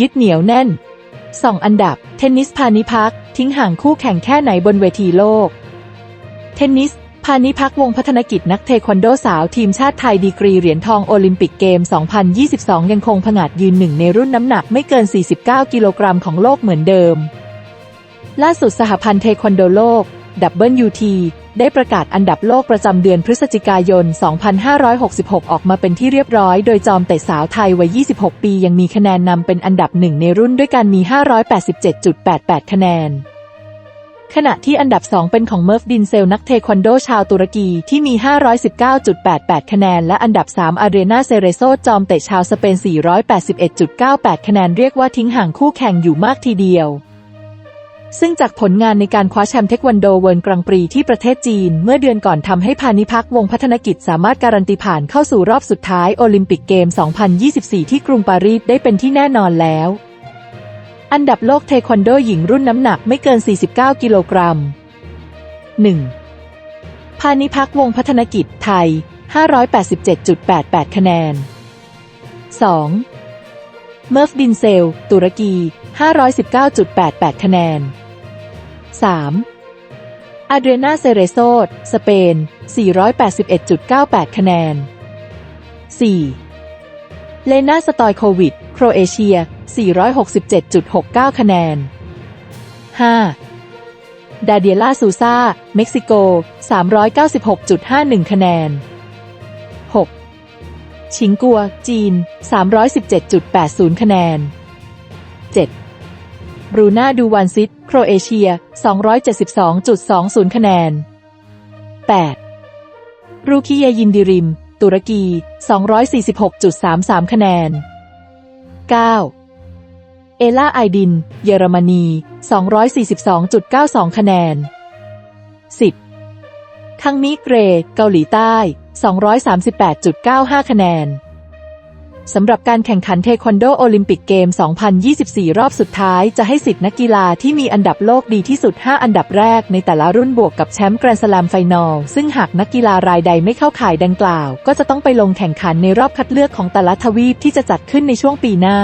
ยึดเหนียวแน่น 2 อันดับ เทนนิสพานิพักทิ้งห่างคู่แข่งแค่ไหนบนเวทีโลก เทนนิส พานิพักวงพัฒนกิจนักเทควันโดสาวทีมชาติไทยดีกรีเหรียญทองโอลิมปิกเกม 2022 ยังคงผงาดยืนหนึ่งในรุ่นน้ำหนักไม่เกิน 49 กิโลกรัมของโลกเหมือนเดิม ล่าสุดสหพันธ์เทควันโดโลก WT ได้ประกาศอันดับโลกประจำเดือนพฤศจิกายน 2566 ออกมาเป็นที่เรียบร้อย โดยจอมเตะสาวไทยวัย 26 ปียังมีคะแนนนำเป็นอันดับหนึ่งในรุ่นด้วยการมี 587.88 คะแนน ขณะที่อันดับ 2 เป็นของเมิร์ฟดินเซลนักเทควันโดชาวตุรกีที่มี 519.88 คะแนน และอันดับ 3 อาเรีนาเซเรโซจอมเตะชาวสเปน 481.98 คะแนนเรียกว่าทิ้งห่างคู่แข่งอยู่มากทีเดียว ซึ่งจากผลงานในการคว้าแชมป์เทควันโดเวิร์นกรังปรีที่ประเทศจีน เมื่อเดือนก่อนทำให้พานิพักวงพัฒนกิจสามารถการันตีผ่านเข้าสู่รอบสุดท้ายโอลิมปิกเกม 2024 ที่กรุงปารีสได้เป็นที่แน่นอนแล้ว อันดับโลกเทควันโดหญิงรุ่นน้ำหนักไม่เกิน 49 กิโลกรัม 1. พานิพักวงพัฒนกิจไทย 587.88 คะแนน 2. เมิร์ฟดินเซล ตุรกี 519.88 คะแนน 3. อาเดรนาเซเรโซดสเปน 481.98 คะแนน 4. เลนาสตอยโควิด โครเอเชีย 467.69 คะแนน 5. ดาเดียลาซูซาเม็กซิโก 396.51 คะแนน 6. ชิงกัว จีน 317.80 คะแนน 7. รูน่าดูวันซิต โครเอเชีย 272.20 คะแนน 8. รูคิเยยินดิริม ตุรกี 246.33 คะแนน 9. เอล่าไอดิน เยอรมนี 242.92 คะแนน 10. คังมิเกร เกาหลีใต้ 238.95 คะแนน สำหรับการแข่งขันเทควันโดโอลิมปิกเกม 2024 รอบสุดท้ายจะให้สิทธินักกีฬาที่มีอันดับโลกดีที่สุด 5 อันดับแรกในแต่ละรุ่นบวกกับแชมป์แกรนด์สลามไฟนอล ซึ่งหากนักกีฬารายใดไม่เข้าข่ายดังกล่าว ก็จะต้องไปลงแข่งขันในรอบคัดเลือกของแต่ละทวีปที่จะจัดขึ้นในช่วงปีหน้า